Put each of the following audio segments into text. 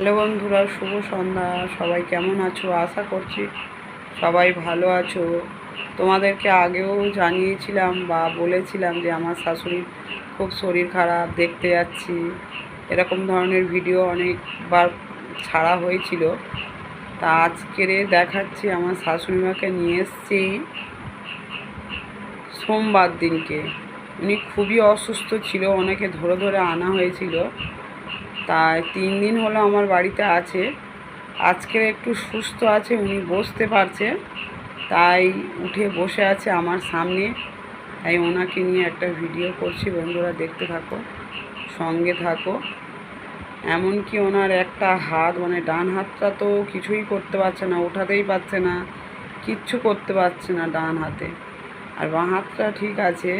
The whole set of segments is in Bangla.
হ্যালো বন্ধুরা, শুভ সন্ধ্যা। সবাই কেমন আছো? আশা করছি সবাই ভালো আছো। তোমাদেরকে আগেও জানিয়েছিলাম বা বলেছিলাম যে আমার শাশুড়ির খুব শরীর খারাপ, দেখতে যাচ্ছি। এরকম ধরনের ভিডিও অনেকবার ছাড়া হয়েছিল। তা আজকেরে দেখাচ্ছি, আমার শাশুড়ি মাকে নিয়ে এসছি সোমবার দিনকে। উনি খুবই অসুস্থ ছিল, অনেকে ধরে ধরে আনা হয়েছিল। তাই তিন দিন হলো আমার বাড়িতে আছে। আজকের একটু সুস্থ আছে, উনি বসতে পারছে। তাই উঠে বসে আছে আমার সামনে। তাই ওনাকে নিয়ে একটা ভিডিও করছি, বন্ধুরা দেখতে থাকো, সঙ্গে থাকো। এমনকি ওনার একটা হাত মানে ডান হাতটা তো কিছুই করতে পারছে না, ওঠাতেই পারছে না, কিচ্ছু করতে পারছে না ডান হাতে। আর বাঁ হাতটা ঠিক আছে,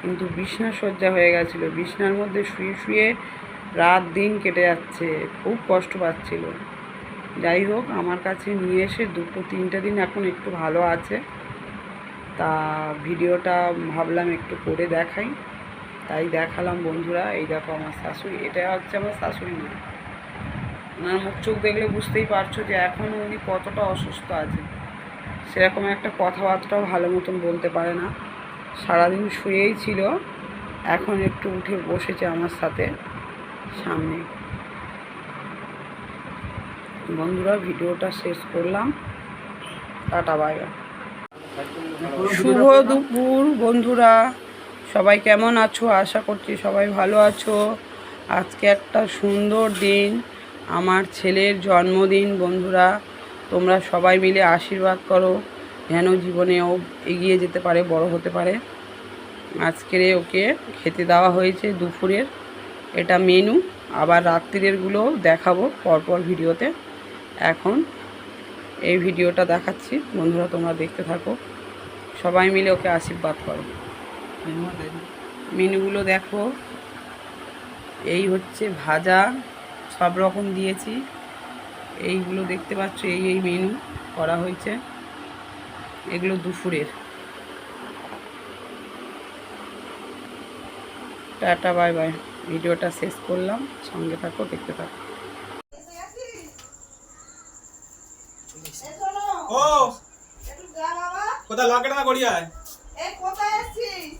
কিন্তু বিছনা সজ্জা হয়ে গেছিল। বিছনার মধ্যে শুয়ে শুয়ে রাত দিন কেটে যাচ্ছে, খুব কষ্ট পাচ্ছিল। যাই হোক, আমার কাছে নিয়ে এসে দুটো তিনটে দিন এখন একটু ভালো আছে। তা ভিডিওটা ভাবলাম একটু করে দেখাই। তাই দেখালাম বন্ধুরা, এই দেখো আমার শাশুড়ি। এটা হচ্ছে আমার শাশুড়ি মা। ওনার মুখ চোখ দেখলে বুঝতেই পারছ যে এখন উনি কতটা অসুস্থ আছে। সেরকম একটা কথাবার্তাও ভালো মতন বলতে পারে না। সারাদিন শুয়েই ছিল, এখন একটু উঠে বসেছে আমার সাথে। সামনে। বন্ধুরা, ভিডিওটা শেষ করলাম। Tata, bye by. শুভ দুপুর, বন্ধুরা। সবাই কেমন আছো? আশা করছি সবাই ভালো আছো। আজকে একটা সুন্দর দিন, আমার ছেলের জন্মদিন, বন্ধুরা। তোমরা সবাই মিলে আশীর্বাদ করো। যেন জীবনে ও এগিয়ে যেতে পারে, বড় হতে পারে। আজকের ওকে খেতে দেওয়া হয়েছে দুপুরের। এটা মেনু আবার রাত্রিরেরগুলো দেখাবো পরপর ভিডিওতে। এখন এই ভিডিওটা দেখাচ্ছি। বন্ধুরা, তোমরা দেখতে থাকো। সবাই মিলে ওকে আশীর্বাদ করো। মেনুগুলো দেখো। এই হচ্ছে ভাজা, সব রকম দিয়েছি। এইগুলো দেখতে পাচ্ছ, এই এই মেনু করা হয়েছে। এগুলো দুপুরের। Tata, bye bye. ভিডিওটা শেষ করলাম। সঙ্গে থাকো দেখতে থাকো। ও কোথায়? লকেট না গড়িয়ায় এই কোথায় আছিস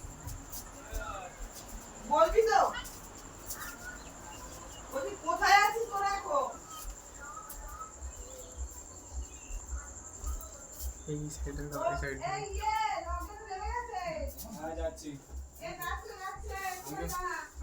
বলবি তো। বলছি কোথায় আছিস তোরা এখন? এই সাইডে এই সাইডে এই ইয়ে গেছে। হ্যাঁ যাচ্ছি। এ শুনে না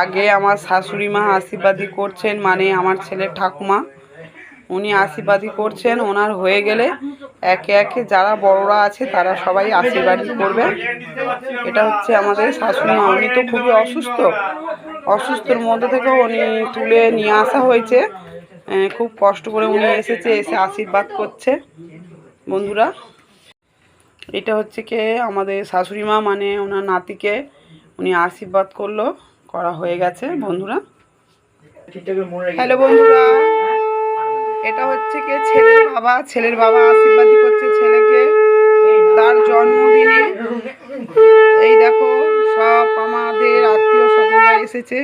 আগে আমার শাশুড়ি মা আশীর্বাদী করছেন মানে আমার ছেলের ঠাকুমা, উনি আশীর্বাদী করছেন। ওনার হয়ে গেলে একে একে যারা বড়রা আছে, তারা সবাই আশীর্বাদী করবে। এটা হচ্ছে আমাদের শাশুড়ি মা। উনি তো খুবই অসুস্থ। অসুস্থর মধ্যে থেকে উনি তুলে নিয়ে আসা হয়েছে। খুব কষ্ট করে উনি এসেছে, এসে আশীর্বাদ করছে। বন্ধুরা, এটা হচ্ছে কে? আমাদের শাশুড়ি মা মানে ওনার নাতিকে উনি আশীর্বাদ করল। করা হয়ে গেছে বন্ধুরা। হ্যালো বন্ধুরা। এটা হচ্ছে কি? ছেলের বাবা। ছেলের বাবা আশীর্বাদই করছে ছেলেকে। তার জন্মদিনে। এই দেখো সব আমাদের আত্মীয় স্বজনরা এসেছে।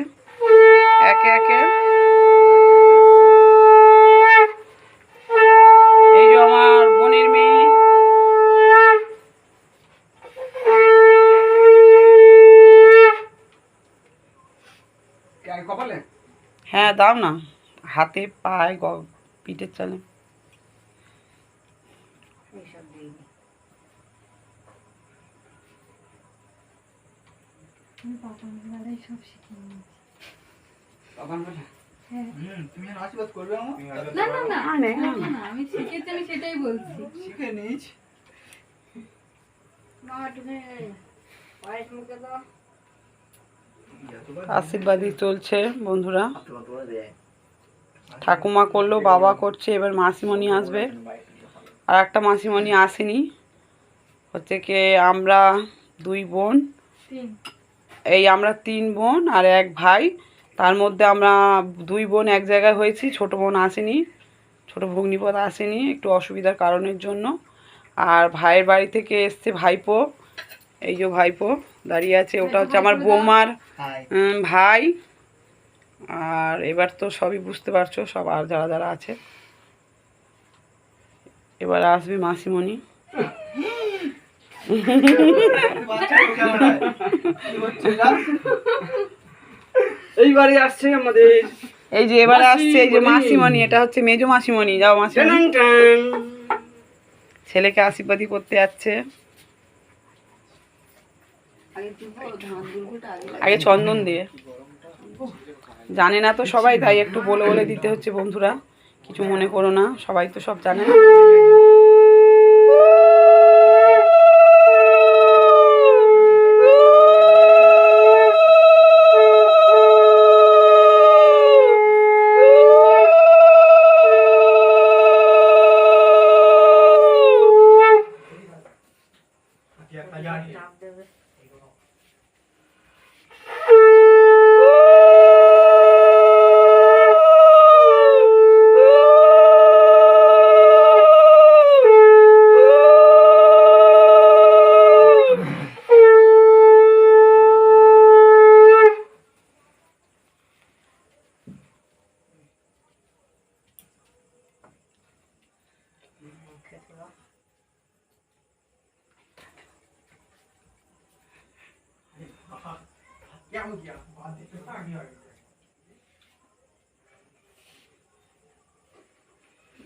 একে একে। হ্যাঁ দাও না। হাতে পায়ে গ- পিঠের চালে। আমি শিখেছি আমি সেটাই বলছি। শিখে নিয়েছ। আশীর্বাদই চলছে বন্ধুরা। ঠাকুমা করল বাবা করছে এবার মাসিমণি আসবে। আর একটা মাসিমণি আসেনি। হচ্ছে কি আমরা দুই বোন। এই আমরা তিন বোন আর এক ভাই। তার মধ্যে আমরা দুই বোন এক জায়গায় হয়েছি ছোট বোন আসেনি ছোট ভগ্নিপদ আসেনি একটু অসুবিধার কারণের জন্য। আর ভাইয়ের বাড়ি থেকে এসছে ভাইপো। এই যে ভাইপো দাঁড়িয়ে আছে ওটা হচ্ছে আমার বৌমার ভাই। আর এবার তো সবই বুঝতে পারছ সব আর যারা যারা আছে। এবার আসবে মাসিমণি। এইবারে আসছে আমাদের। এই যে এবারে আসছে এই যে মাসিমণি। এটা হচ্ছে মেজো মাসিমণি। যাও মাসিমণি। ছেলেকে আশীর্বাদই করতে যাচ্ছে। আগে চন্দন দিয়ে। জানে না তো সবাই, তাই একটু বলে বলে দিতে হচ্ছে বন্ধুরা। কিছু মনে করো না, সবাই তো সব জানে না।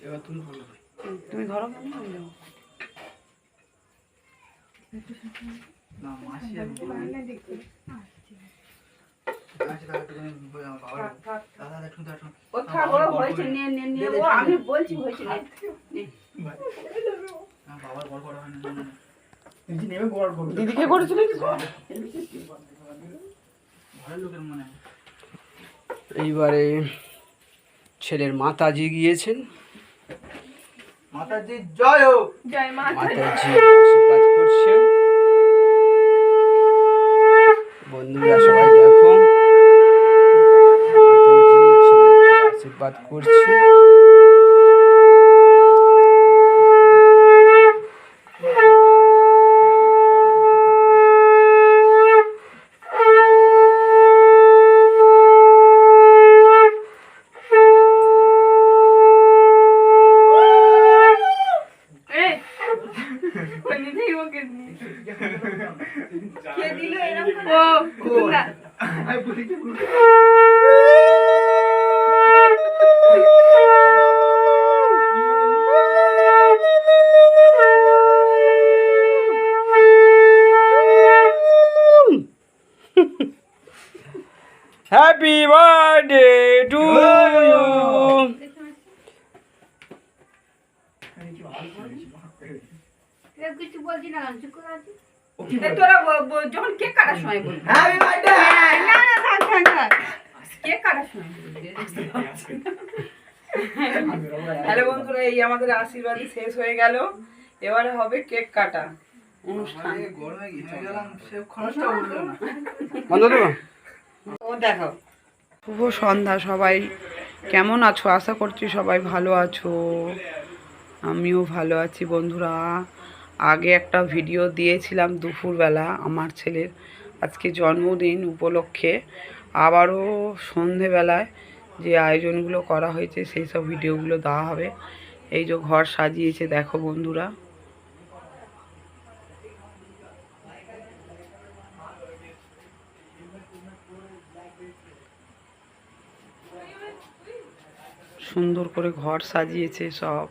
এবার তুমি ভালো হয়। তুমি ধরো কেন? আমি যাব। না, মাসি আর বোন। মাসি তাহলে একটুখানি বই আমার বাবার দাদা, দাদা, একটু দাও, একটু। ও থাক, ও হয়েছে, নে, নে, নে, ও আমি বলছি হয়েছে, হয়। দিদিকে করেছিল কিছু ঘরের লোকের মনে হয় এইবারে ছেলের মাতাজি গিয়েছেন। মাতাজি জয় হোক। জয় মাতাজি আশীর্বাদ করছে বন্ধুরা সবাই হ্যাপি বার্থডে টু ইউ কিছু বলছি না তোরা যখন কেক কাটার সময় বলবি Happy birthday! হ্যাঁ, না না কাটার সময় বলবি হ্যালো বন্ধুরা এই আমাদের আশীর্বাদই শেষ হয়ে গেল। এবারে হবে কেক কাটা অনুষ্ঠান। ও দেখো। শুভ সন্ধ্যা সবাই। কেমন আছো? আশা করছি সবাই ভালো আছো। আমিও ভালো আছি বন্ধুরা। আগে একটা ভিডিও দিয়েছিলাম দুপুরবেলা আমার ছেলের। আজকে জন্মদিন উপলক্ষে। আবারও সন্ধেবেলায় যে আয়োজনগুলো করা হয়েছে, সেই সব ভিডিওগুলো দেওয়া হবে। এই যে ঘর সাজিয়েছে, দেখো বন্ধুরা। সুন্দর করে ঘর সাজিয়েছে সব,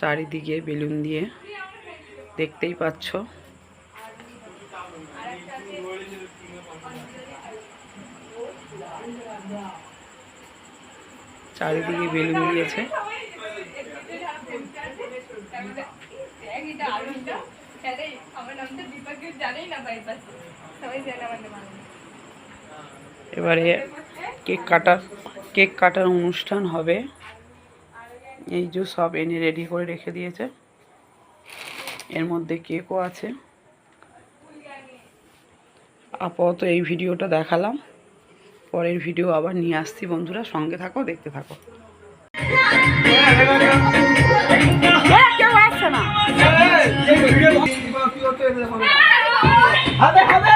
চারিদিকে বেলুন দিয়ে। দেখতেই পাচ্ছ। চারিদিকে বেলুন দিয়েছে। এবারে কেক কাটার কেক কাটার অনুষ্ঠান হবে। এই যে সব এনে রেডি করে রেখে দিয়েছে। এর মধ্যে কেকও আছে। আপাতত এই ভিডিওটা দেখালাম। পরের ভিডিও আবার নিয়ে আসছি। বন্ধুরা সঙ্গে থাকো দেখতে থাকো। হ্যাঁ, হবে হবে।